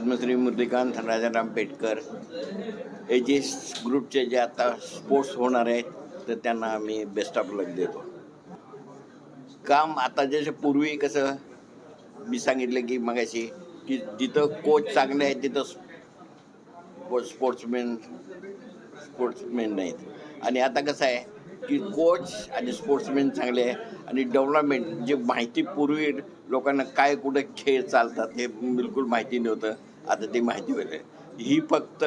पद्मश्री मुरलीकांत राजाराम पेटकर हे जे ग्रुपचे जे आता स्पोर्ट्स होणार आहेत तर त्यांना आम्ही बेस्ट ऑफ लक देतो. काम आता जसे पूर्वी कसं मी सांगितलं की मगाशी की जिथं कोच चांगले आहेत तिथं स्पो स्पोर्ट्समॅन स्पोर्ट्समॅन नाहीत. आणि आता कसं आहे की कोच आणि स्पोर्ट्समॅन चांगले आहे आणि डेव्हलपमेंट जे माहिती पूर्वी लोकांना काय कुठे खेळ चालतात हे बिलकुल माहिती नव्हतं. आता ते माहिती होते ही फक्त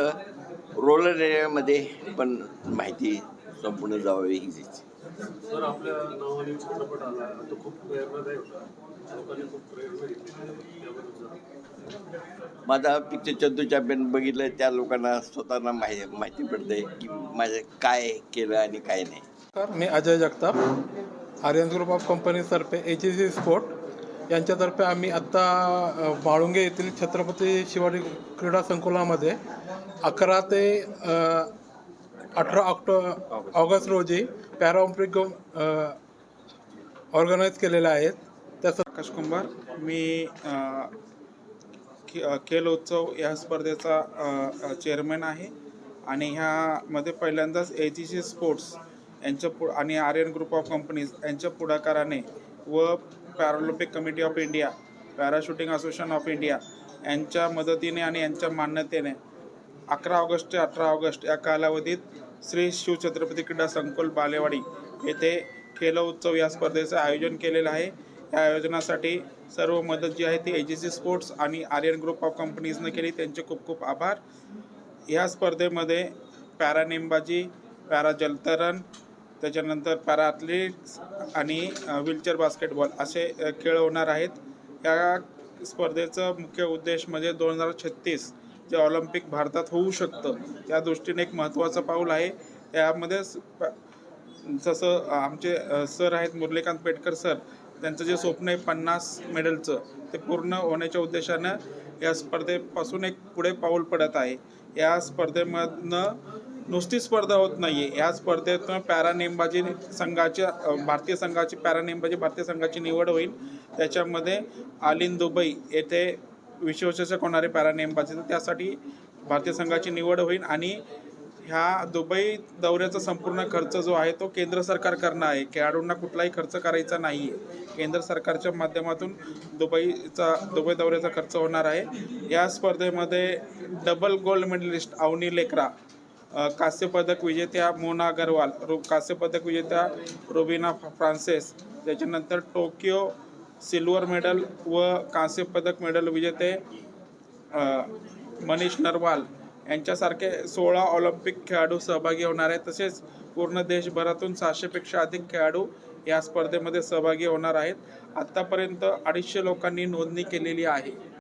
रोलर एरियामध्ये पण माहिती संपूर्ण जावी ही सर आपल्या नावाने चित्रपट आला. तो खूप प्रेरणादायक होता. लोकांनी खूप प्रेरणा घेतली त्याबद्दल. जरा. माझा पिक्चर चंदू चॅम्पियन बघितलं त्या लोकांना स्वतःला माहिती माहिती पडते की माझं काय केलं आणि काय नाही. मी अजय जगताप आर्यन ग्रुप ऑफ कंपनीतर्फे एच सी स्पोर्ट यांच्यातर्फे आम्ही आत्ता अ, येथील छत्रपती शिवाजी क्रीडा संकुलामध्ये अकरा ते अठरा ऑक्टो ऑगस्ट रोजी पॅराऑलिम्पिक ऑर्गनाईज केलेल्या आहेत. त्याचा आकाश कुंभार मी खेल उत्सव या स्पर्धेचा चेअरमॅन आहे. आणि ह्यामध्ये पहिल्यांदाच ए जी सी स्पोर्ट्स यांच्या पु आणि आर्यन ग्रुप ऑफ कंपनीज यांच्या पुढाकाराने व Paralympic committee of India para shooting association of India यांच्या मदतीने आणि यांच्या मान्यतेने अकरा ऑगस्ट ते अठरा ऑगस्ट या कालावधीत श्री शिवछत्रपती क्रीडा संकुल बालेवाडी येथे खेलो उत्सव या स्पर्धेचं आयोजन केलेलं आहे. या आयोजनासाठी सर्व मदत जी आहे ती ए जी सी स्पोर्ट्स आणि आर्यन ग्रुप ऑफ कंपनीजनं केली. त्यांचे खूप खूप आभार. या स्पर्धेमध्ये पॅरा नेमबाजी पॅरा जलतरण त्याच्यानंतर पॅरा ॲथलीट्स आणि व्हीलचेअर बास्केटबॉल असे खेळ होणार आहेत. या स्पर्धेचं मुख्य उद्देश म्हणजे दोन हजार छत्तीस जे ऑलिम्पिक भारतात होऊ शकतं त्या दृष्टीने एक महत्त्वाचं पाऊल आहे. त्यामध्ये जसं आमचे सर आहेत मुरलीकांत पेटकर सर त्यांचं जे स्वप्न आहे पन्नास मेडलचं ते पूर्ण होण्याच्या उद्देशानं या स्पर्धेपासून एक पुढे पाऊल पडत आहे. या स्पर्धेमधनं नुसती स्पर्धा होत नाही आहे या स्पर्धेत पॅरा नेमबाजी संघाच्या भारतीय संघाची पॅरा नेमबाजी भारतीय संघाची निवड होईल. त्याच्यामध्ये आलिन दुबई येथे विश्वचषक होणारे पॅरा नेमबाजी तर त्यासाठी भारतीय संघाची निवड होईल आणि ह्या दुबई दौऱ्याचा संपूर्ण खर्च जो आहे तो केंद्र सरकार करणं आहे. खेळाडूंना कुठलाही खर्च करायचा नाही आहे केंद्र सरकारच्या माध्यमातून दुबईचा दुबई दौऱ्याचा खर्च होणार आहे. या स्पर्धेमध्ये double gold medallist Avani Lekhara कांस्यपदक विजेत्या मोना अगरवाल रु कांस्यपदक विजेत्या रुबिना फ्रान्सेस त्याच्यानंतर टोकियो सिल्वर मेडल व कांस्यपदक मेडल विजेते मनीष नरवाल यांच्यासारखे सोळा ऑलिम्पिक खेळाडू सहभागी होणार आहेत. तसेच पूर्ण देशभरातून सहाशेपेक्षा अधिक खेळाडू या स्पर्धेमध्ये सहभागी होणार आहेत. आत्तापर्यंत अडीचशे लोकांनी नोंदणी केलेली आहे.